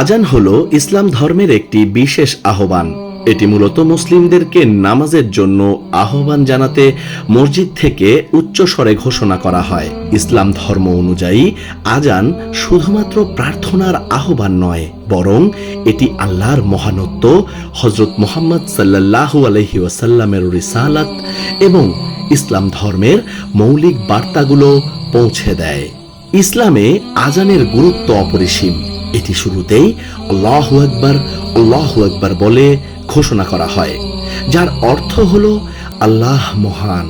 আজান হল ইসলাম ধর্মের একটি বিশেষ আহ্বান। এটি মূলত মুসলিমদেরকে নামাজের জন্য আহ্বান জানাতে মসজিদ থেকে উচ্চস্বরে ঘোষণা করা হয়। ইসলাম ধর্ম অনুযায়ী আজান শুধুমাত্র প্রার্থনার আহ্বান নয়, বরং এটি আল্লাহর মহানত্ব হজরত মোহাম্মদ সাল্লাল্লাহু আলহি ওয়াসাল্লামের রিসালাত এবং ইসলাম ধর্মের মৌলিক বার্তাগুলো পৌঁছে দেয়। ইসলামে আজানের গুরুত্ব অপরিসীম। এটি শুরুতেই আল্লাহ আকবর আল্লাহ আকবর বলে ঘোষণা করা হয়, যার অর্থ হল আল্লাহ মহান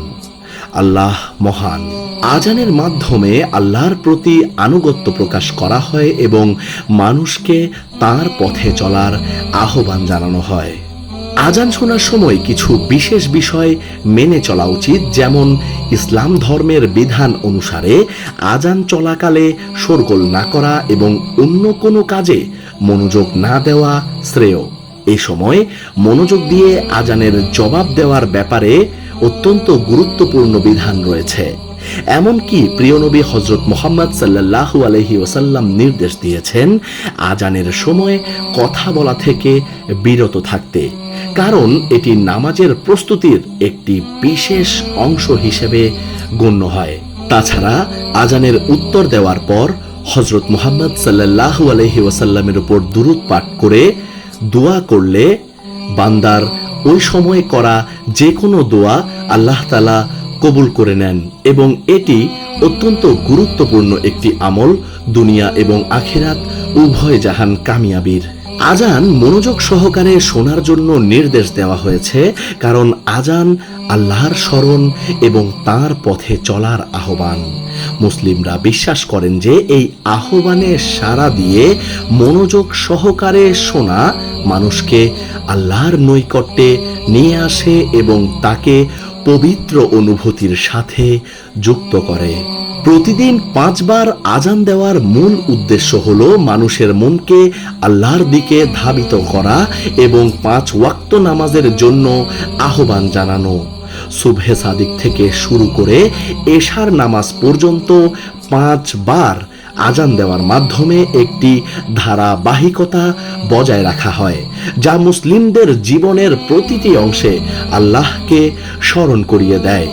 আল্লাহ মহান। আজানের মাধ্যমে আল্লাহর প্রতি আনুগত্য প্রকাশ করা হয় এবং মানুষকে তার পথে চলার আহ্বান জানানো হয়। আজান শোনার সময় কিছু বিশেষ বিষয় মেনে চলা উচিত, যেমন ইসলাম ধর্মের বিধান অনুসারে আজান চলাকালে শোরগোল না করা এবং অন্য কোনো কাজে মনোযোগ না দেওয়া শ্রেয়। এই সময় মনোযোগ দিয়ে আজানের জবাব দেওয়ার ব্যাপারে অত্যন্ত গুরুত্বপূর্ণ বিধান রয়েছে। এমনকি প্রিয় নবী হজরত মোহাম্মদ সাল্লাহু আলহি ওসাল্লাম নির্দেশ দিয়েছেন, আজানের সময় কথা বলা থেকে বিরত থাকতে। কারণ এটি নামাজের প্রস্তুতির একটি বিশেষ অংশ হিসেবে গণ্য হয়। তাছাড়া আজানের উত্তর দেওয়ার পর হজরত মোহাম্মদ সাল্লাহু আলহি ওসাল্লামের উপর দুরুদ পাঠ করে দোয়া করলে বান্দার ওই সময় করা যে কোনো দোয়া আল্লাহ তালা কবুল করে নেন এবং এটি অত্যন্ত গুরুত্বপূর্ণ একটি আমল দুনিয়া এবং আখিরাত উভয় জাহান কামিয়াবির। আজান মনোযোগ সহকারে শোনার জন্য নির্দেশ দেওয়া হয়েছে, কারণ আজান আল্লাহর স্মরণ এবং তার পথে চলার আহ্বান। মুসলিমরা বিশ্বাস করেন যে এই আহ্বানে সাড়া দিয়ে মনোযোগ সহকারে শোনা মানুষকে আল্লাহর নৈকট্যে নিয়ে আসে এবং তাকে পবিত্র অনুভূতির সাথে যুক্ত করে। প্রতিদিন পাঁচবার আজান দেওয়ার মূল উদ্দেশ্য হল মানুষের মনকে আল্লাহর দিকে ধাবিত করা এবং পাঁচ ওয়াক্ত নামাজের জন্য আহ্বান জানানো। সুবহে সাদিক থেকে শুরু করে এশার নামাজ পর্যন্ত পাঁচবার আজান দেওয়ার মাধ্যমে একটি ধারাবাহিকতা বজায় রাখা হয়, যা মুসলিমদের জীবনের প্রতিটি অংশে আল্লাহকে স্মরণ করিয়ে দেয়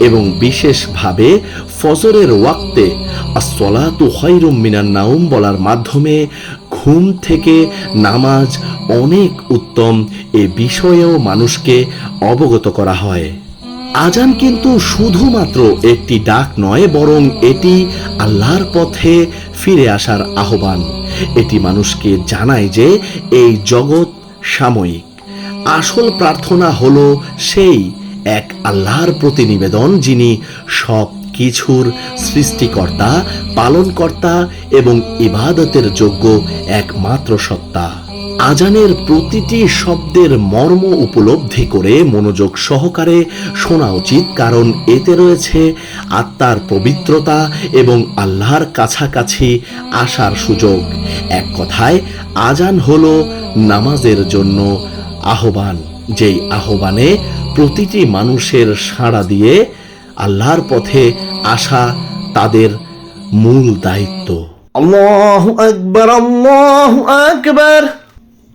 এবং বিশেষভাবে ফজরের ওয়াক্তে আসলাতু খৈরুম মিনান নাউম বলার মাধ্যমে ঘুম থেকে নামাজ অনেক উত্তম এ বিষয়েও মানুষকে অবগত করা হয়। আজান কিন্তু শুধুমাত্র একটি ডাক নয়, বরং এটি আল্লাহর পথে ফিরে আসার আহ্বান। এটি মানুষকে জানায় যে এই জগৎ সাময়িক। আসল প্রার্থনা হল সেই এক আল্লাহর প্রতি নিবেদন, যিনি সব কিছুর সৃষ্টিকর্তা, পালনকর্তা এবং ইবাদতের যোগ্য একমাত্র সত্তা। আজানের প্রতিটি শব্দের মর্ম উপলব্ধি করে মনোযোগ সহকারে শোনা উচিত, কারণ এতে রয়েছে আত্মার পবিত্রতা এবং আল্লাহর কাছাকাছি আসার সুযোগ। এক কথায়, আজান হল নামাজের জন্য আহ্বান। যেই আহ্বানে প্রতিটি মানুষের সাড়া দিয়ে আল্লাহর পথে আসা তাদের মূল দায়িত্ব। আল্লাহ আকবর আল্লাহ আকবর।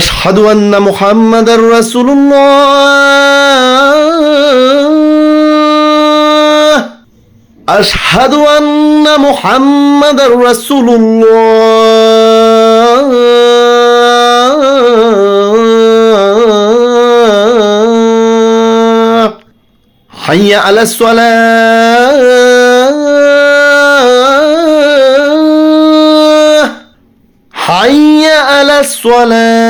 أشهد أن محمدا رسول الله. أشهد أن محمدا رسول الله. حي على الصلاة. حي على الصلاة.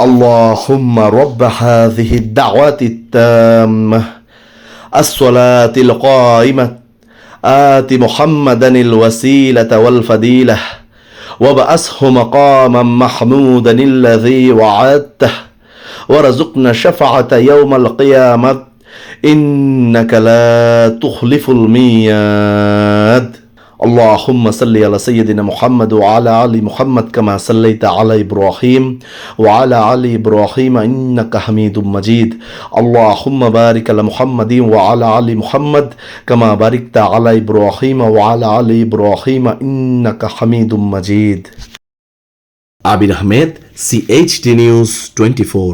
اللهم رب هذه الدعوات التامة. الصلاة القائمة. آت محمدا الوسيلة والفضيلة. وابعثه مقاما محمودا الذي وعدته. وارزقنا شفعة يوم القيامة. إنك لا تخلف الميعاد. اللهم صل على سيدنا محمد وعلى آل محمد كما صليت على إبراهيم وعلى آل إبراهيم إنك حميد مجيد اللهم بارك على محمد وعلى آل محمد كما باركت على إبراهيم وعلى آل إبراهيم إنك حميد مجيد Abir Ahmed CHD news twenty four